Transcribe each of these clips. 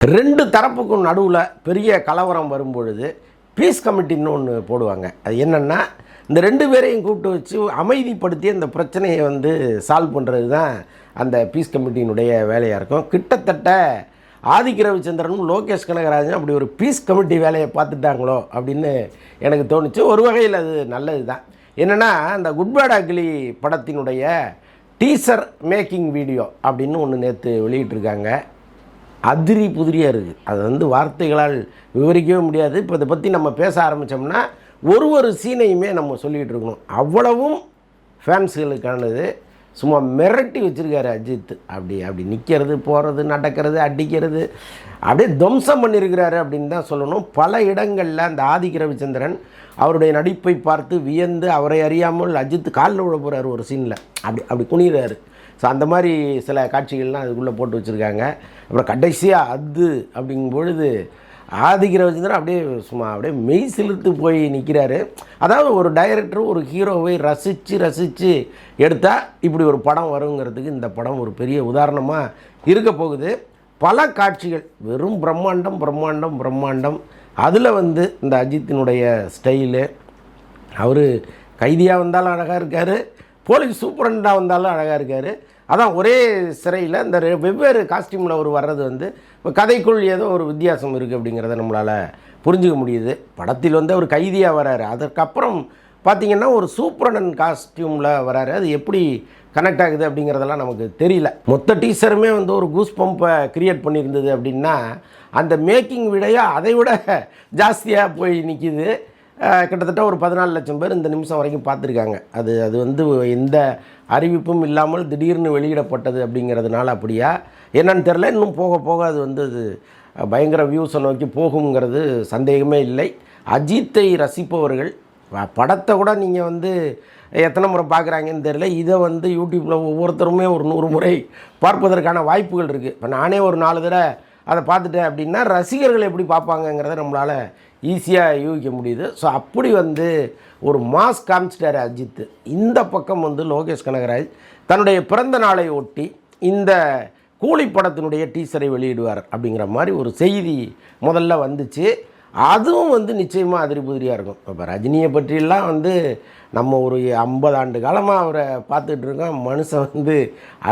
ரெண்டு தரப்புக்கும் நடுவில் பெரிய கலவரம் வரும்பொழுது பீஸ் கமிட்டின்னு ஒன்று போடுவாங்க. அது என்னென்னா இந்த ரெண்டு பேரையும் கூப்பிட்டு வச்சு அமைதிப்படுத்தி அந்த பிரச்சனையை வந்து சால்வ் பண்ணுறது தான் அந்த பீஸ் கமிட்டியினுடைய வேலையாக இருக்கும். கிட்டத்தட்ட ஆதிக்க ரவிச்சந்திரனும் லோகேஷ் கனகராஜன் அப்படி ஒரு பீஸ் கமிட்டி வேலையை பார்த்துட்டாங்களோ அப்படின்னு எனக்கு தோணுச்சு. ஒரு வகையில் அது நல்லது தான் என்னென்னா அந்த குட்பேட் அக்லி படத்தினுடைய டீசர் மேக்கிங் வீடியோ அப்படின்னு ஒன்று நேற்று வெளியிட்டிருக்காங்க. அதிரி புதிரியாக இருக்குது அது வந்து வார்த்தைகளால் விவரிக்கவே முடியாது. இப்போ இதை பற்றி நம்ம பேச ஆரம்பித்தோம்னா ஒரு ஒரு சீனையுமே நம்ம சொல்லிகிட்டு இருக்கணும். அவ்வளவும் ஃபேன்ஸுகளுக்கானது சும்மா மிரட்டி வச்சுருக்காரு அஜித். அப்படி அப்படி நிற்கிறது போகிறது நடக்கிறது அடிக்கிறது. அப்படியே துவம்சம் பண்ணியிருக்கிறாரு அப்படின்னு தான் சொல்லணும். பல இடங்களில் அந்த ஆதிக்க ரவிச்சந்திரன் அவருடைய நடிப்பை பார்த்து வியந்து அவரை அறியாமல் அஜித் காலில் விழ போகிறாரு ஒரு சீனில் அப்படி அப்படி குனிகிறாரு ஸோ அந்த மாதிரி சில காட்சிகள்லாம் அதுக்குள்ளே போட்டு வச்சுருக்காங்க. அப்புறம் கடைசியாக அது அப்படிங்கும் பொழுது ஆதிக்க அப்படியே சும்மா அப்படியே மெய் சிலிர்த்து போய் நிற்கிறாரு அதாவது ஒரு டைரக்டர் ஒரு ஹீரோவை ரசித்து ரசித்து எடுத்தால் இப்படி ஒரு படம் வருங்கிறதுக்கு இந்த படம் ஒரு பெரிய உதாரணமாக இருக்க போகுது. பல காட்சிகள் வெறும் பிரம்மாண்டம் பிரம்மாண்டம் பிரம்மாண்டம். அதில் வந்து இந்த அஜித்தினுடைய ஸ்டைலு அவர் கைதியாக வந்தாலும் அழகாக இருக்கார். போலீஸ் சூப்பரண்டாக வந்தாலும் அழகாக இருக்கார். அதான் ஒரே சிறையில் இந்த ரெ- வெவ்வேறு காஸ்டியூமில் அவர் வர்றது வந்து இப்போ கதைக்குள் ஏதோ ஒரு வித்தியாசம் இருக்குது அப்படிங்கிறத நம்மளால் புரிஞ்சுக்க முடியுது. படத்தில் வந்து அவர் கைதியாக வராரு. அதற்கப்புறம் பார்த்தீங்கன்னா ஒரு சூப்பரனன் காஸ்டியூமில் வராரு. அது எப்படி கனெக்ட் ஆகுது அப்படிங்கிறதெல்லாம் நமக்கு தெரியல. மொத்த டீச்சருமே வந்து ஒரு கூஸ் பம்பை கிரியேட் பண்ணியிருந்தது அப்படின்னா அந்த மேக்கிங் விடையாக அதை விட ஜாஸ்தியாக போய் நிற்கிது கிட்டத்தட்ட ஒரு பதினாலு லட்சம் பேர் இந்த நிமிஷம் வரைக்கும் பார்த்துருக்காங்க. அது அது வந்து எந்த அறிவிப்பும் இல்லாமல் திடீர்னு வெளியிடப்பட்டது அப்படிங்கிறதுனால அப்படியா? என்னன்னு தெரில இன்னும் போக போக அது வந்து அது பயங்கர வியூஸை நோக்கி போகுங்கிறது சந்தேகமே இல்லை. அஜித்தை ரசிப்பவர்கள் படத்தை கூட நீங்கள் வந்து எத்தனை முறை பார்க்குறாங்கன்னு தெரியல. இதை வந்து யூடியூப்பில் ஒவ்வொருத்தருமே ஒரு நூறு முறை பார்ப்பதற்கான வாய்ப்புகள் இருக்குது இப்போ நானே ஒரு நாலு தடவை அதை பார்த்துட்டேன் அப்படின்னா ரசிகர்கள் எப்படி பார்ப்பாங்கங்கிறத நம்மளால் ஈஸியாக யூகிக்க முடியுது. ஸோ அப்படி வந்து ஒரு மாஸ் காமிச்சிட்டார் அஜித் இந்த பக்கம் வந்து லோகேஷ் கனகராஜ் தன்னுடைய பிறந்த நாளை ஒட்டி இந்த கூலி படத்தினுடைய டீசரை வெளியிடுவார் அப்படிங்கிற மாதிரி ஒரு செய்தி முதல்ல வந்துச்சு. அதுவும் வந்து நிச்சயமாக அதிரிபுதிரியாக இருக்கும். இப்போ ரஜினியை பற்றியெல்லாம் வந்து நம்ம ஒரு ஐம்பது ஆண்டு காலமாக அவரை பார்த்துட்ருக்கோம் மனுஷன் வந்து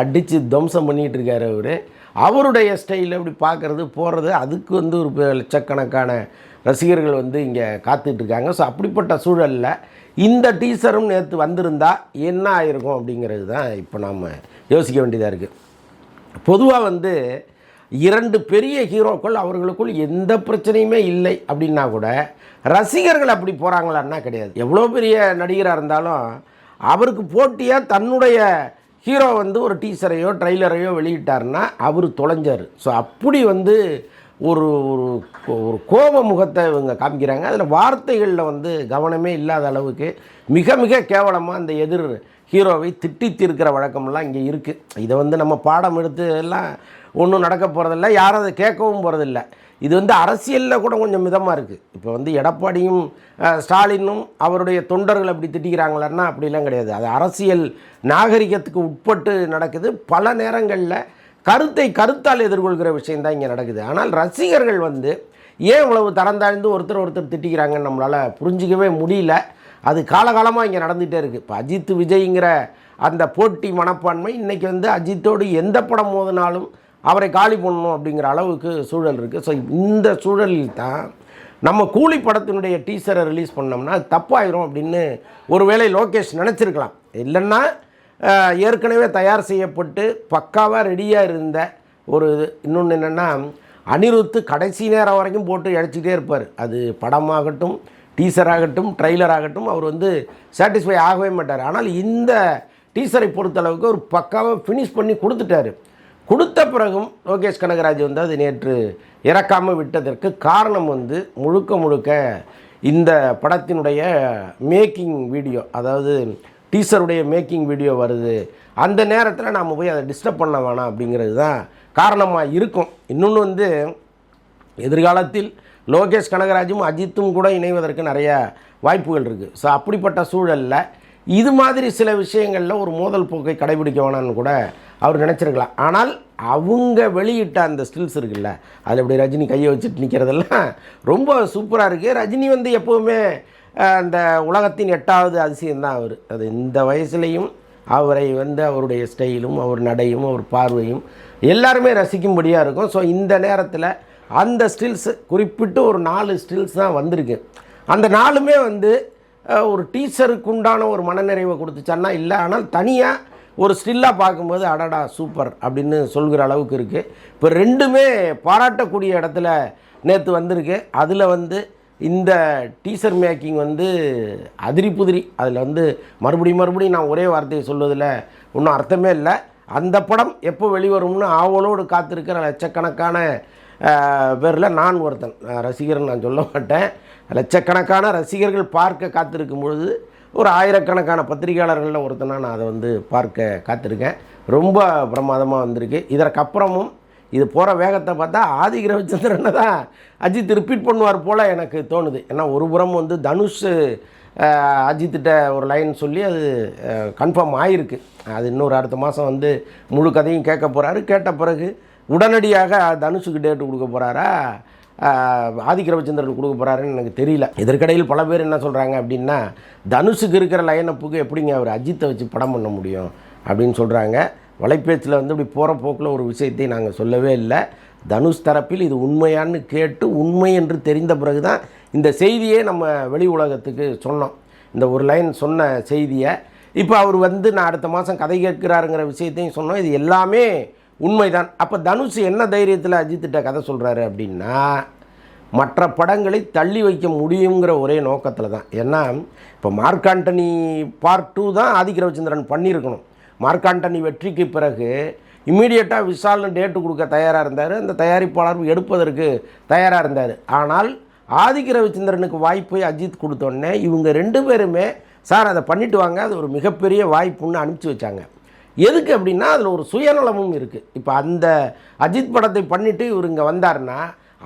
அடித்து துவம்சம் பண்ணிகிட்டு இருக்காரு அவர். அவருடைய ஸ்டைலில் இப்படி பார்க்குறது போகிறது அதுக்கு வந்து ஒரு லட்சக்கணக்கான ரசிகர்கள் வந்து இங்கே காத்துட்ருக்காங்க ஸோ அப்படிப்பட்ட சூழலில் இந்த டீசரும் நேற்று வந்திருந்தா என்ன ஆயிருக்கும் அப்படிங்கிறது தான் இப்போ நாம் யோசிக்க வேண்டியதாக இருக்குது பொதுவாக வந்து இரண்டு பெரிய ஹீரோக்கள் அவர்களுக்குள் எந்த பிரச்சனையுமே இல்லை அப்படின்னா கூட ரசிகர்கள் அப்படி போகிறாங்களான்னா கிடையாது. எவ்வளோ பெரிய நடிகராக இருந்தாலும் அவருக்கு போட்டியாக தன்னுடைய ஹீரோ வந்து ஒரு டீசரையோ ட்ரைலரையோ வெளியிட்டாருன்னா அவர் தொலைஞ்சார். ஸோ அப்படி வந்து ஒரு ஒரு ஒரு கோப முகத்தை இவங்க காமிக்கிறாங்க. அதில் வார்த்தைகளில் வந்து கவனமே இல்லாத அளவுக்கு மிக மிக கேவலமாக அந்த எதிர் ஹீரோவை திட்டி தீர்க்கிற வழக்கமெல்லாம் இங்கே இருக்குது இதை வந்து நம்ம பாடம் எடுத்து எல்லாம் ஒன்றும் நடக்க போகிறதில்ல யாரும் அதை கேட்கவும் போகிறதில்ல இது வந்து அரசியலில் கூட கொஞ்சம் மிதமாக இருக்குது இப்போ வந்து எடப்பாடியும் ஸ்டாலினும் அவருடைய தொண்டர்கள் அப்படி திட்டிக்கிறாங்களான்னா அப்படிலாம் கிடையாது. அது அரசியல் நாகரிகத்துக்கு உட்பட்டு நடக்குது. பல நேரங்களில் கருத்தை கருத்தால் எதிர்கொள்கிற விஷயந்தான் இங்கே நடக்குது. ஆனால் ரசிகர்கள் வந்து ஏன் இவ்வளவு தரந்தாழ்ந்து ஒருத்தர் ஒருத்தர் திட்டிக்கிறாங்கன்னு நம்மளால் புரிஞ்சிக்கவே முடியல. அது காலகாலமாக இங்கே நடந்துகிட்டே இருக்குது இப்போ அஜித் விஜய்ங்கிற அந்த போட்டி மனப்பான்மை இன்றைக்கி வந்து அஜித்தோடு எந்த படம் மோதினாலும் அவரை காலி பண்ணணும் அப்படிங்கிற அளவுக்கு சூழல் இருக்குது ஸோ இந்த சூழலில் தான் நம்ம கூலி படத்தினுடைய டீசரை ரிலீஸ் பண்ணோம்னா அது தப்பாயிரும் அப்படின்னு ஒருவேளை லோகேஷ் நினச்சிருக்கலாம். இல்லைன்னா ஏற்கனவே தயார் செய்யப்பட்டு பக்காவாக ரெடியாக இருந்த ஒரு இது. இன்னொன்று என்னென்னா அனிருத்து கடைசி நேரம் வரைக்கும் போட்டு இழைச்சிட்டே இருப்பார். அது படமாகட்டும் டீசர் ஆகட்டும் ட்ரெய்லர் ஆகட்டும் அவர் வந்து சாட்டிஸ்ஃபை ஆகவே மாட்டார். ஆனால் இந்த டீசரை பொறுத்தளவுக்கு ஒரு பக்காவாக ஃபினிஷ் பண்ணி கொடுத்துட்டாரு. கொடுத்த பிறகும் லோகேஷ் கனகராஜ் வந்து அது நேற்று இறக்காமல் விட்டதற்கு காரணம் வந்து முழுக்க முழுக்க இந்த படத்தினுடைய மேக்கிங் வீடியோ அதாவது டீசருடைய மேக்கிங் வீடியோ வருது. அந்த நேரத்தில் நாம் போய் அதை டிஸ்டர்ப் பண்ண வேணாம் அப்படிங்கிறது தான் காரணமாக இருக்கும். இன்னொன்று வந்து எதிர்காலத்தில் லோகேஷ் கனகராஜும் அஜித்தும் கூட இணைவதற்கு நிறைய வாய்ப்புகள் இருக்குது ஸோ அப்படிப்பட்ட சூழலில் இது மாதிரி சில விஷயங்களில் ஒரு மோதல் போக்கை கடைபிடிக்க வேணான்னு கூட அவர் நினச்சிருக்கலாம். ஆனால் அவங்க வெளியிட்ட அந்த ஸ்டில்ஸ் இருக்குல்ல அதில் இப்படி ரஜினி கையை வச்சுட்டு நிற்கிறதெல்லாம் ரொம்ப சூப்பராக இருக்குது ரஜினி வந்து எப்போவுமே அந்த உலகத்தின் எட்டாவது அதிசயம்தான் அவர். அது இந்த வயசுலேயும் அவரை வந்து அவருடைய ஸ்டைலும் அவர் நடையும் அவர் பார்வையும் எல்லாருமே ரசிக்கும்படியாக இருக்கும். ஸோ இந்த நேரத்தில் அந்த ஸ்டில்ஸ் குறிப்பிட்டு ஒரு நாலு ஸ்டில்ஸ் தான் வந்திருக்கு. அந்த நாலுமே வந்து ஒரு டீச்சருக்கு உண்டான ஒரு மனநிறைவை கொடுத்துச்சான்னா இல்லை ஆனால் தனியாக ஒரு ஸ்டில்லாக பார்க்கும்போது அடடா சூப்பர் அப்படின்னு சொல்கிற அளவுக்கு இருக்குது இப்போ ரெண்டுமே பாராட்டக்கூடிய இடத்துல நேற்று வந்திருக்கு. அதில் வந்து இந்த டீசர் மேக்கிங் வந்து அதிரி புதிரி அதில் வந்து மறுபடியும் மறுபடியும் நான் ஒரே வார்த்தையை சொல்வதில் ஒன்றும் அர்த்தமே இல்லை. அந்த படம் எப்போ வெளிவரும்னு ஆவலோடு காத்திருக்கிற லட்சக்கணக்கான பேரில் நான் ஒருத்தன். ரசிகர்னு நான் சொல்ல மாட்டேன். லட்சக்கணக்கான ரசிகர்கள் பார்க்க காத்திருக்கும் பொழுது ஒரு ஆயிரக்கணக்கான பத்திரிகையாளர்களில் ஒருத்தனாக நான் அதை வந்து பார்க்க காத்திருக்கேன். ரொம்ப பிரமாதமாக வந்திருக்கு. இதற்கப்புறமும் இது போகிற வேகத்தை பார்த்தா ஆதி ரவிச்சந்திரனை தான் அஜித் ரிப்பீட் பண்ணுவார் போல் எனக்கு தோணுது. ஏன்னா ஒரு புறம் வந்து தனுஷ் அஜித்திட்ட ஒரு லைன் சொல்லி அது கன்ஃபார்ம் ஆகிருக்கு அது இன்னொரு அடுத்த மாதம் வந்து முழு கதையும் கேட்க போகிறாரு கேட்ட பிறகு உடனடியாக தனுஷுக்கு டேட்டு கொடுக்க போகிறாரா ஆதிக்க ரவிச்சந்திரன் கொடுக்க போகிறாருன்னு எனக்கு தெரியல. இதற்கிடையில் பல பேர் என்ன சொல்கிறாங்க அப்படின்னா தனுஷுக்கு இருக்கிற லைனப்புக்கு எப்படிங்க அவர் அஜித்தை வச்சு படம் பண்ண முடியும் அப்படின்னு சொல்கிறாங்க வலைப்பேச்சில் வந்து இப்படி போகிற போக்கில் ஒரு விஷயத்தை நாங்கள் சொல்லவே இல்லை. தனுஷ் தரப்பில் இது உண்மையான்னு கேட்டு உண்மை என்று தெரிந்த பிறகு தான் இந்த செய்தியே நம்ம வெளி உலகத்துக்கு சொன்னோம். இந்த ஒரு லைன் சொன்ன செய்தியை. இப்போ அவர் வந்து நான் அடுத்த மாதம் கதை கேட்கிறாருங்கிற விஷயத்தையும் சொன்னோம். இது எல்லாமே உண்மைதான். அப்போ தனுஷ் என்ன தைரியத்தில் அஜித்திட்ட கதை சொல்கிறாரு அப்படின்னா மற்ற படங்களை தள்ளி வைக்க முடியுங்கிற ஒரே நோக்கத்தில் தான். ஏன்னா இப்போ மார்க்காண்டனி பார்ட் டூ தான் ஆதிக்க ரவிச்சந்திரன் பண்ணியிருக்கணும். மார்க்காண்டனி வெற்றிக்கு பிறகு இம்மீடியட்டாக விஷால்னு டேட்டு கொடுக்க தயாராக இருந்தார். அந்த தயாரிப்பாளர் எடுப்பதற்கு தயாராக இருந்தார். ஆனால் ஆதிக்க ரவிச்சந்திரனுக்கு வாய்ப்பை அஜித் கொடுத்தோடனே இவங்க ரெண்டு பேருமே சார் அதை பண்ணிட்டு வாங்க. அது ஒரு மிகப்பெரிய வாய்ப்புன்னு அனுப்பிச்சி வச்சாங்க. எதுக்கு அப்படின்னா அதில் ஒரு சுயநலமும் இருக்குது இப்போ அந்த அஜித் படத்தை பண்ணிவிட்டு இவர் இங்கே வந்தாருன்னா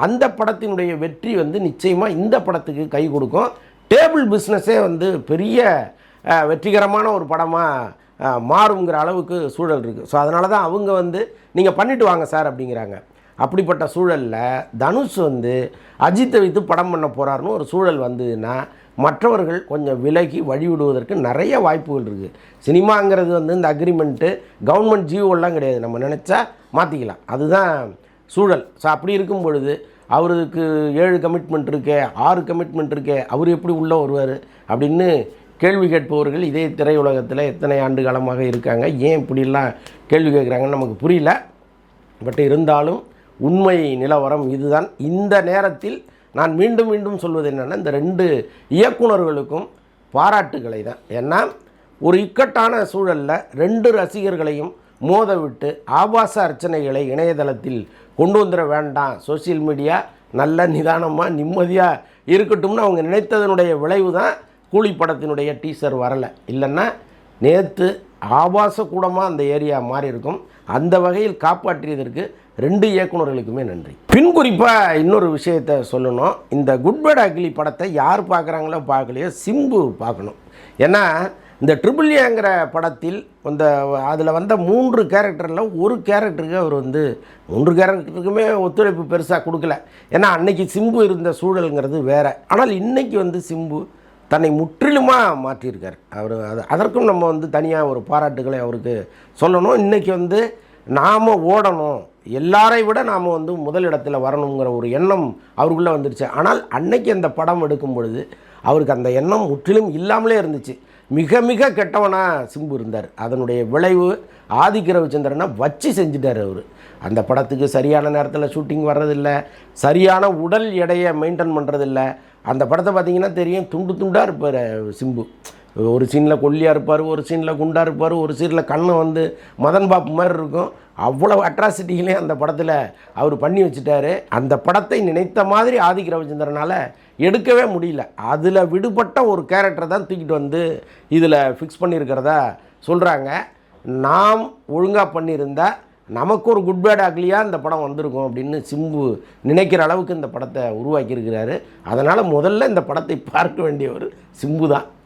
அந்த படத்தினுடைய வெற்றி வந்து நிச்சயமாக இந்த படத்துக்கு கை கொடுக்கும். டேபிள் பிஸ்னஸே வந்து பெரிய வெற்றிகரமான ஒரு படமாக மாறுங்கிற அளவுக்கு சூழல் இருக்குது ஸோ அதனால தான் அவங்க வந்து நீங்கள் பண்ணிவிட்டு வாங்க சார் அப்படிங்கிறாங்க. அப்படிப்பட்ட சூழலில் தனுஷ் வந்து அஜித்தை வைத்து படம் பண்ண போகிறாருன்னு ஒரு சூழல் வந்ததுன்னா மற்றவர்கள் கொஞ்சம் விலகி வழிவிடுவதற்கு நிறைய வாய்ப்புகள் இருக்குது சினிமாங்கிறது வந்து இந்த அக்ரிமெண்ட்டு கவர்மெண்ட் ஜியோலாம் கிடையாது. நம்ம நினச்சா மாற்றிக்கலாம் அதுதான் சூழல். ஸோ அப்படி இருக்கும் பொழுது அவருக்கு ஏழு கமிட்மெண்ட் இருக்கே ஆறு கமிட்மெண்ட் இருக்கே அவர் எப்படி உள்ளே வருவார் அப்படின்னு கேள்வி கேட்பவர்கள் இதே திரையுலகத்தில் எத்தனை ஆண்டு காலமாக இருக்காங்க ஏன் இப்படிலாம் கேள்வி கேட்குறாங்கன்னு நமக்கு புரியல. பட் இருந்தாலும் உண்மை நிலவரம் இதுதான். இந்த நேரத்தில் நான் மீண்டும் மீண்டும் சொல்வது என்னென்னா இந்த ரெண்டு இயக்குனர்களுக்கும் பாராட்டுகளை தான். ஏன்னா ஒரு இக்கட்டான சூழலில் ரெண்டு ரசிகர்களையும் மோதவிட்டு ஆபாச அர்ச்சனைகளை இணையதளத்தில் கொண்டு வந்துட வேண்டாம். சோஷியல் மீடியா நல்ல நிதானமாக நிம்மதியாக இருக்கட்டும்னு அவங்க நினைத்ததனுடைய விளைவு தான் கூலி படத்தினுடைய டீசர் வரலை. இல்லைன்னா நேற்று ஆபாச கூடமாக அந்த ஏரியா மாறி இருக்கும் அந்த வகையில் காப்பாற்றியதற்கு ரெண்டு இயக்குனர்களுக்குமே நன்றி. பின் குறிப்பாக இன்னொரு விஷயத்தை சொல்லணும். இந்த குட் பேட் அக்லி படத்தை யார் பார்க்குறாங்களோ பார்க்கலையோ சிம்பு பார்க்கணும். ஏன்னா இந்த ட்ரிபிள் ஏங்கிற படத்தில் அந்த அதில் வந்த மூன்று கேரக்டரில் ஒரு கேரக்டருக்கு அவர் வந்து மூன்று கேரக்டருக்குமே ஒத்துழைப்பு பெருசாக கொடுக்கல. ஏன்னா அன்னைக்கு சிம்பு இருந்த சூழலுங்கிறது வேறு. ஆனால் இன்றைக்கி வந்து சிம்பு தன்னை முற்றிலுமாக மாற்றியிருக்கார். அவர் அது அதற்கும் நம்ம வந்து தனியாக ஒரு பாராட்டுகளை அவருக்கு சொல்லணும். இன்றைக்கி வந்து நாம் ஓடணும். எல்லாரை விட நாம் வந்து முதலிடத்தில் வரணுங்கிற ஒரு எண்ணம் அவருக்குள்ளே வந்துருச்சு. ஆனால் அன்னைக்கு அந்த படம் எடுக்கும் பொழுது அவருக்கு அந்த எண்ணம் முற்றிலும் இல்லாமலே இருந்துச்சு. மிக மிக கெட்டவனாக சிம்பு இருந்தார். அதனுடைய விளைவு ஆதிக்க ரவிச்சந்திரனை வச்சு செஞ்சுட்டார் அவர். அந்த படத்துக்கு சரியான நேரத்தில் ஷூட்டிங் வர்றதில்லை. சரியான உடல் எடையை மெயின்டைன் பண்ணுறதில்ல அந்த படத்தை பார்த்தீங்கன்னா தெரியும் துண்டு துண்டாக இருப்பார் சிம்பு. ஒரு சீனில் கொல்லியாக இருப்பார் ஒரு சீனில் குண்டாக இருப்பார் ஒரு சீனில் கண்ணை வந்து மதன் பாப்பு மாதிரி இருக்கும். அவ்வளோ அட்ராசிட்டிகளையும் அந்த படத்தில் அவர் பண்ணி வச்சுட்டாரு. அந்த படத்தை நினைத்த மாதிரி ஆதிக்க ரவிச்சந்திரனால் எடுக்கவே முடியல. அதில் விடுபட்ட ஒரு கேரக்டரை தான் தூக்கிட்டு வந்து இதில் ஃபிக்ஸ் பண்ணியிருக்கிறதா சொல்கிறாங்க நாம் ஒழுங்காக பண்ணியிருந்தால் நமக்கு ஒரு குட் பேட் ஆக்லியாக இந்த படம் வந்திருக்கும் அப்படின்னு சிம்பு நினைக்கிற அளவுக்கு இந்த படத்தை உருவாக்கியிருக்கிறாரு. அதனால் முதல்ல இந்த படத்தை பார்க்க வேண்டியவர் சிம்பு தான்